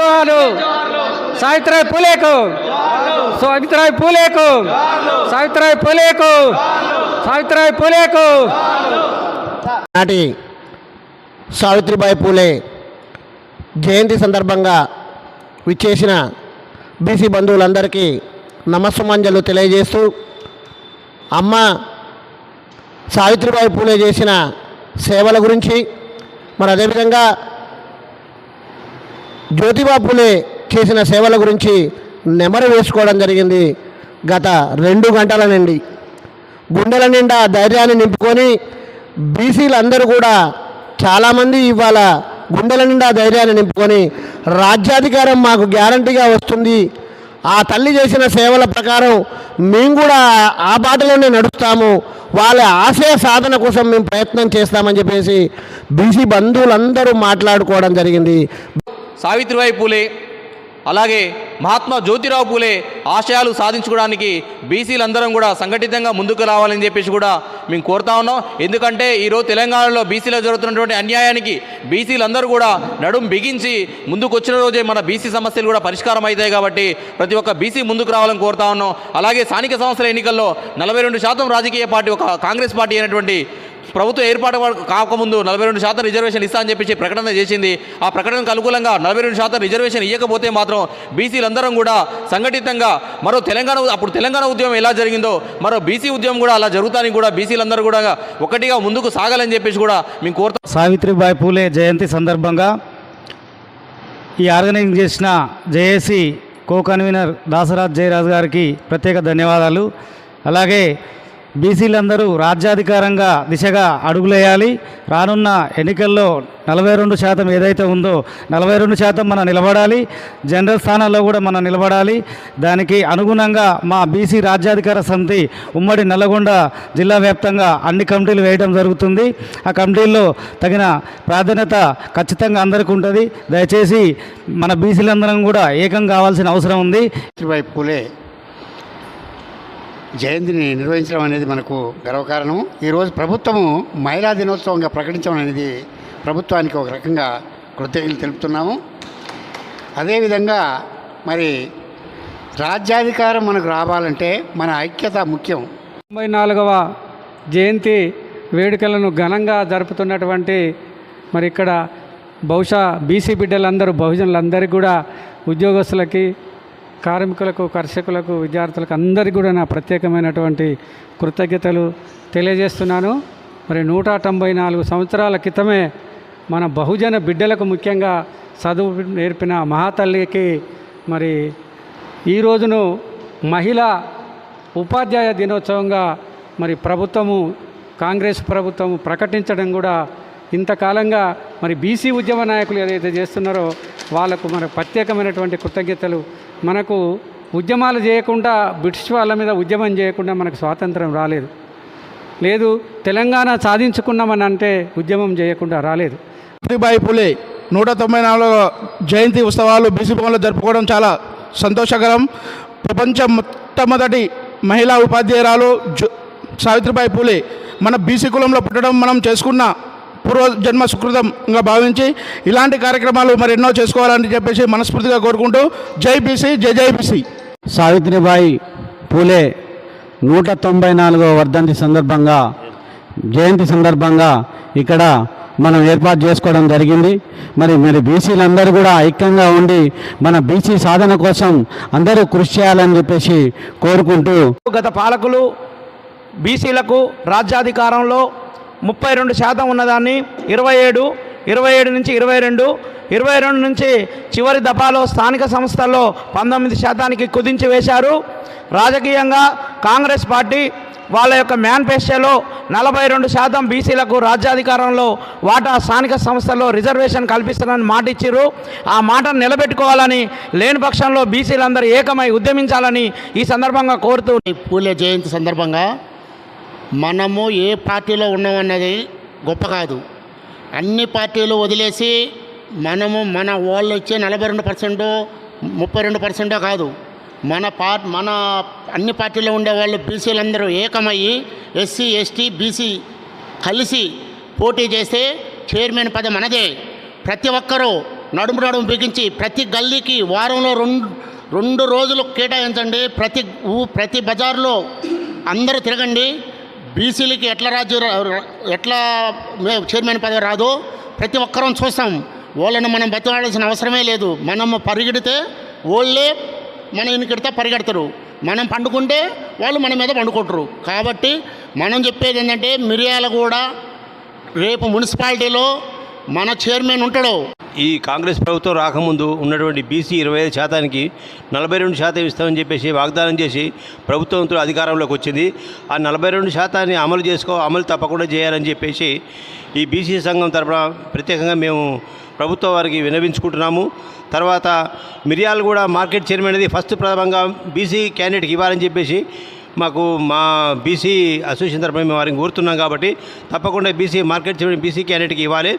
జోహాలు. సావిత్రాయ్ పూలేకు. సావిత్రాయ్ పూలేకు. సావిత్రాయ్ పూలేకు. సావిత్రాయ్ పూలేకు. నాటి సావిత్రిబాయి పూలే జయంతి సందర్భంగా విచ్చేసిన బీసీ బంధువులందరికీ నమస్సుమంజలు తెలియజేస్తూ అమ్మ సావిత్రిబాయి పూలే చేసిన సేవల గురించి మరి అదేవిధంగా జ్యోతిబా పూలే చేసిన సేవల గురించి నెమరు వేసుకోవడం జరిగింది గత రెండు గంటల నుండి. గుండెల నిండా ధైర్యాన్ని నింపుకొని బీసీలందరూ కూడా చాలామంది ఇవాళ గుండెల నిండా ధైర్యాన్ని నింపుకొని రాజ్యాధికారం మాకు గ్యారంటీగా వస్తుంది. ఆ తల్లి చేసిన సేవల ప్రకారం మేము కూడా ఆ బాటలోనే నడుస్తాము. వాళ్ళ ఆశయ సాధన కోసం మేము ప్రయత్నం చేస్తామని చెప్పేసి బీసీ బంధువులందరూ మాట్లాడుకోవడం జరిగింది. సావిత్రిబాయి పూలే అలాగే మహాత్మా జ్యోతిరావు పూలే ఆశయాలు సాధించుకోవడానికి బీసీలందరం కూడా సంఘటితంగా ముందుకు రావాలని చెప్పేసి కూడా మేము కోరుతా ఉన్నాం. ఎందుకంటే ఈరోజు తెలంగాణలో బీసీలో జరుగుతున్నటువంటి అన్యాయానికి బీసీలందరూ కూడా నడుం బిగించి ముందుకు వచ్చిన రోజే మన బీసీ సమస్యలు కూడా పరిష్కారం అవుతాయి కాబట్టి ప్రతి ఒక్క బీసీ ముందుకు రావాలని కోరుతా ఉన్నాం. అలాగే స్థానిక సంస్థల ఎన్నికల్లో నలభై రెండు శాతం రాజకీయ పార్టీ ఒక కాంగ్రెస్ పార్టీ అయినటువంటి ప్రభుత్వం ఏర్పాటు కాకముందు నలభై రెండు శాతం రిజర్వేషన్ ఇస్తా అని చెప్పేసి ప్రకటన చేసింది. ఆ ప్రకటనకు అనుకూలంగా నలభై రెండు శాతం రిజర్వేషన్ ఇవ్వకపోతే మాత్రం బీసీలందరం కూడా సంఘటితంగా మరో తెలంగాణ అప్పుడు తెలంగాణ ఉద్యమం ఎలా జరిగిందో మరో బీసీ ఉద్యమం కూడా అలా జరుగుతానికి కూడా బీసీలందరూ కూడా ఒకటిగా ముందుకు సాగాలని చెప్పేసి కూడా మేము కోరుతాం సావిత్రిబాయి పూలే జయంతి సందర్భంగా ఈ ఆర్గనైజింగ్ చేసిన JAC co convener Dasaraj Jayaraj గారికి ప్రత్యేక ధన్యవాదాలు. అలాగే బీసీలందరూ రాజ్యాధికారంగా దిశగా అడుగులేయాలి. రానున్న ఎన్నికల్లో నలభై రెండు శాతం ఏదైతే ఉందో నలభై రెండు శాతం మనం నిలబడాలి. జనరల్ స్థానాల్లో కూడా మనం నిలబడాలి. దానికి అనుగుణంగా మా బీసీ రాజ్యాధికార సమితి ఉమ్మడి నల్లగొండ జిల్లా వ్యాప్తంగా అన్ని కమిటీలు వేయడం జరుగుతుంది. ఆ కమిటీల్లో తగిన ప్రాధాన్యత ఖచ్చితంగా అందరికీ ఉంటుంది. దయచేసి మన బీసీలందరం కూడా ఏకం కావాల్సిన అవసరం ఉంది. సావిత్రిబాయి పూలే జయంతిని నిర్వహించడం అనేది మనకు గర్వకారణం. ఈరోజు ప్రభుత్వము మహిళా దినోత్సవంగా ప్రకటించడం అనేది ప్రభుత్వానికి ఒక రకంగా కృతజ్ఞతలు తెలుపుతున్నాము. అదేవిధంగా మరి రాజ్యాధికారం మనకు రావాలంటే మన ఐక్యత ముఖ్యం. తొంభై నాలుగవ జయంతి వేడుకలను ఘనంగా జరుపుతున్నటువంటి మరి ఇక్కడ బహుశా బీసీ బిడ్డలందరూ బహుజనులందరికీ కూడా ఉద్యోగస్తులకి కార్మికులకు కర్షకులకు విద్యార్థులకు అందరికీ కూడా నా ప్రత్యేకమైనటువంటి కృతజ్ఞతలు తెలియజేస్తున్నాను. మరి నూట తొంభై నాలుగు సంవత్సరాల క్రితమే మన బహుజన బిడ్డలకు ముఖ్యంగా చదువు నేర్పిన మహాతల్లికి మరి ఈ రోజును మహిళా ఉపాధ్యాయ దినోత్సవంగా మరి ప్రభుత్వము కాంగ్రెస్ ప్రభుత్వము ప్రకటించడం కూడా ఇంతకాలంగా మరి బీసీ ఉద్యమ నాయకులు ఏదైతే చేస్తున్నారో వాళ్ళకు మన ప్రత్యేకమైనటువంటి కృతజ్ఞతలు. మనకు ఉద్యమాలు చేయకుండా బ్రిటిష్ వాళ్ళ మీద ఉద్యమం చేయకుండా మనకు స్వాతంత్రం రాలేదు. లేదు తెలంగాణ సాధించుకున్నామని అంటే ఉద్యమం చేయకుండా రాలేదు. ప్రతిభాయి పులే నూట తొంభై నాలుగు జయంతి ఉత్సవాలు బీసీ భవన్లో జరుపుకోవడం చాలా సంతోషకరం. ప్రపంచ మొట్టమొదటి మహిళా ఉపాధ్యాయురాలు జో- సావిత్రిబాయి పూలే మన బీసీ కులంలో పుట్టడం మనం చేసుకున్న పూర్వ జన్మ సుకృతంగా భావించి ఇలాంటి కార్యక్రమాలు మరి ఎన్నో చేసుకోవాలని చెప్పేసి మనస్ఫూర్తిగా కోరుకుంటూ జై బీసీ జై జై బీసీ. సావిత్రిబాయి పూలే నూట తొంభై నాలుగవ వర్ధంతి సందర్భంగా జయంతి సందర్భంగా ఇక్కడ మనం ఏర్పాటు చేసుకోవడం జరిగింది. మరి మరి బీసీలందరూ కూడా ఐక్యంగా ఉండి మన బీసీ సాధన కోసం అందరూ కృషి చేయాలని చెప్పేసి కోరుకుంటూ గత పాలకులు బీసీలకు రాజ్యాధికారంలో ముప్పై రెండు శాతం ఉన్నదాన్ని ఇరవై ఏడు ఇరవై ఏడు నుంచి ఇరవై రెండు ఇరవై రెండు నుంచి చివరి దఫాలో స్థానిక సంస్థల్లో పంతొమ్మిది శాతానికి కుదించి వేశారు. రాజకీయంగా కాంగ్రెస్ పార్టీ వాళ్ళ యొక్క మేనిఫెస్టోలో నలభై రెండు శాతం బీసీలకు రాజ్యాధికారంలో వాటా స్థానిక సంస్థల్లో రిజర్వేషన్ కల్పిస్తారని మాట ఇచ్చారు ఆ మాటను నిలబెట్టుకోవాలని లేని పక్షంలో బీసీలందరూ ఏకమై ఉద్యమించాలని ఈ సందర్భంగా కోరుతూ పూలే జయంతి సందర్భంగా మనము ఏ పార్టీలో ఉన్నామన్నది గొప్ప కాదు. అన్ని పార్టీలు వదిలేసి మనము మన వాళ్ళు ఇచ్చే నలభై రెండు పర్సెంట్ ముప్పై రెండు పర్సెంటో కాదు. మన పా మన అన్ని పార్టీలో ఉండే వాళ్ళు బీసీలందరూ ఏకమయ్యి ఎస్సీ ఎస్టీ బీసీ కలిసి పోటీ చేస్తే చైర్మన్ పదం మనదే. ప్రతి ఒక్కరూ నడుము నడుము బిగించి ప్రతి గల్లీకి వారంలో రెండు రెండు రోజులు కేటాయించండి. ప్రతి ఊ ప్రతి బజార్లో అందరూ తిరగండి. బీసీలకి ఎట్లా రాజ్య ఎట్లా చైర్మన్ పదవి రాదో ప్రతి ఒక్కరం చూస్తాం. వాళ్ళని మనం బతిమాడాల్సిన అవసరమే లేదు. మనం పరిగెడితే వాళ్ళే మన ఇన్నికెడితే పరిగెడతారు. మనం పండుకుంటే వాళ్ళు మన మీద పండుకుంటారు. కాబట్టి మనం చెప్పేది ఏంటంటే మిరియాల కూడా రేపు మున్సిపాలిటీలో మన చైర్మన్ ఉంటాడు. ఈ కాంగ్రెస్ ప్రభుత్వం రాకముందు ఉన్నటువంటి బీసీ ఇరవై ఐదు శాతానికి నలభై రెండు శాతం ఇస్తామని చెప్పేసి వాగ్దానం చేసి ప్రభుత్వంతో అధికారంలోకి వచ్చింది. ఆ నలభై రెండు శాతాన్ని అమలు చేసుకో అమలు తప్పకుండా చేయాలని చెప్పేసి ఈ బీసీ సంఘం తరఫున ప్రత్యేకంగా మేము ప్రభుత్వం వారికి వినవించుకుంటున్నాము తర్వాత మిరియాలు కూడా మార్కెట్ చైర్మన్ అనేది ఫస్ట్ ప్రథమంగా బీసీ క్యాండిడేట్కి ఇవ్వాలని చెప్పేసి మాకు మా బీసీ అసోసియేషన్ తరఫున మేము వారిని కోరుతున్నాం కాబట్టి తప్పకుండా బీసీ మార్కెట్ చైర్మన్ బీసీ క్యాండిడేట్కి ఇవ్వాలి.